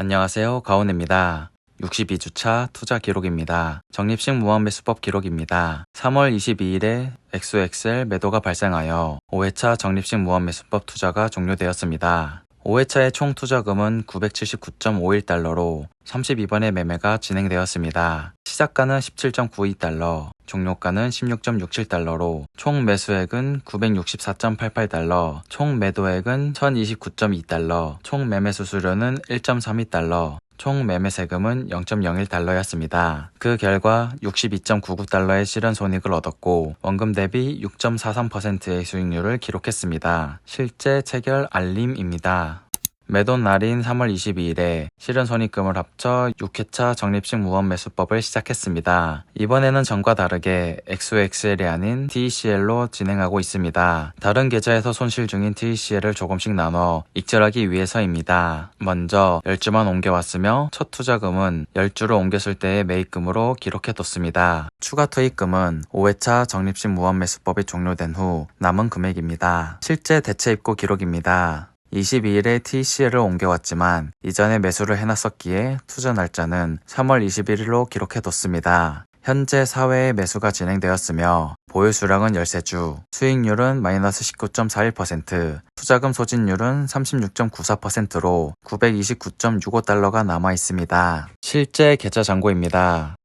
안녕하세요. 가온입니다. 62주차 투자 기록입니다. 적립식 무한 매수법 기록입니다. 3월 22일에 XXL 매도가 발생하여 5회차 적립식 무한 매수법 투자가 종료되었습니다. 5회차의 총 투자금은 979.51달러로 32번의 매매가 진행되었습니다. 시작가는 17.92달러, 종료가는 16.67달러로 총 매수액은 964.88달러, 총 매도액은 1029.2달러, 총 매매 수수료는 1.32달러, 총 매매 세금은 0.01달러였습니다. 그 결과 62.99달러의 실현 손익을 얻었고 원금 대비 6.43%의 수익률을 기록했습니다. 실제 체결 알림입니다. 매도 날인 3월 22일에 실현 손익금을 합쳐 6회차 적립식 무한 매수법을 시작했습니다. 이번에는 전과 다르게 XOXL이 아닌 TECL로 진행하고 있습니다. 다른 계좌에서 손실 중인 TECL을 조금씩 나눠 익절하기 위해서입니다. 먼저 10주만 옮겨왔으며 첫 투자금은 10주를 옮겼을 때의 매입금으로 기록해뒀습니다. 추가 투입금은 5회차 적립식 무한 매수법이 종료된 후 남은 금액입니다. 실제 대체 입고 기록입니다. 22일에 TCL을 옮겨왔지만 이전에 매수를 해놨었기에 투자 날짜는 3월 21일로 기록해뒀습니다. 현재 4회의 매수가 진행되었으며 보유 수량은 13주, 수익률은 마이너스 19.41%, 투자금 소진율은 36.94%로 929.65달러가 남아 있습니다. 실제 계좌 잔고입니다.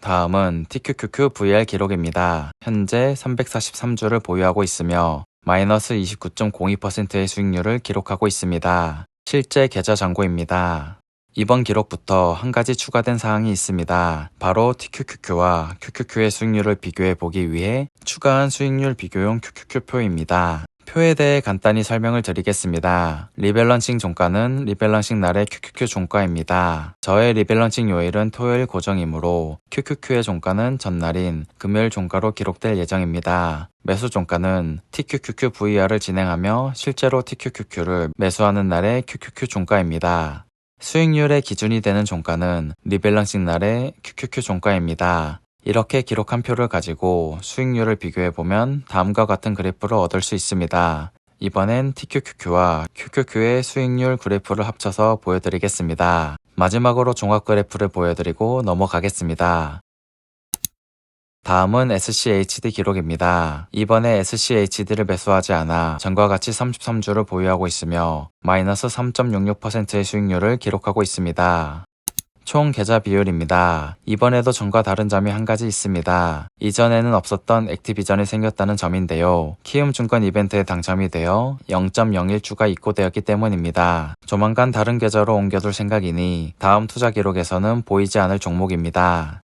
다음은 TQQQ VR 기록입니다. 현재 343주를 보유하고 있으며 마이너스 29.02%의 수익률을 기록하고 있습니다. 실제 계좌 잔고입니다. 이번 기록부터 한 가지 추가된 사항이 있습니다. 바로 TQQQ와 QQQ의 수익률을 비교해 보기 위해 추가한 수익률 비교용 QQQ표입니다. 표에 대해 간단히 설명을 드리겠습니다. 리밸런싱 종가는 리밸런싱 날의 QQQ 종가입니다. 저의 리밸런싱 요일은 토요일 고정이므로 QQQ의 종가는 전날인 금요일 종가로 기록될 예정입니다. 매수 종가는 TQQQ VR을 진행하며 실제로 TQQQ를 매수하는 날의 QQQ 종가입니다. 수익률의 기준이 되는 종가는 리밸런싱 날의 QQQ 종가입니다. 이렇게 기록한 표를 가지고 수익률을 비교해보면 다음과 같은 그래프를 얻을 수 있습니다. 이번엔 TQQQ와 QQQ의 수익률 그래프를 합쳐서 보여드리겠습니다. 마지막으로 종합 그래프를 보여드리고 넘어가겠습니다. 다음은 SCHD 기록입니다. 이번에 SCHD를 매수하지 않아 전과 같이 33주를 보유하고 있으며 마이너스 3.66%의 수익률을 기록하고 있습니다. 총 계좌 비율입니다. 이번에도 전과 다른 점이 한 가지 있습니다. 이전에는 없었던 액티비전이 생겼다는 점인데요. 키움 증권 이벤트에 당첨이 되어 0.01주가 입고되었기 때문입니다. 조만간 다른 계좌로 옮겨둘 생각이니 다음 투자 기록에서는 보이지 않을 종목입니다.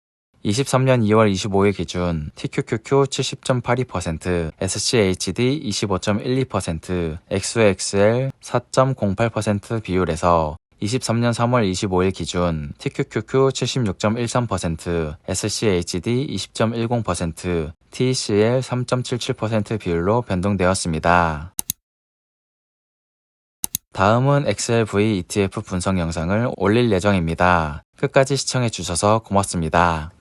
23년 2월 25일 기준 TQQQ 70.82%, SCHD 25.12%, XOXL 4.08% 비율에서 23년 3월 25일 기준 TQQQ 76.13%, SCHD 20.10%, TECL 3.77% 비율로 변동되었습니다. 다음은 XLV ETF 분석 영상을 올릴 예정입니다. 끝까지 시청해 주셔서 고맙습니다.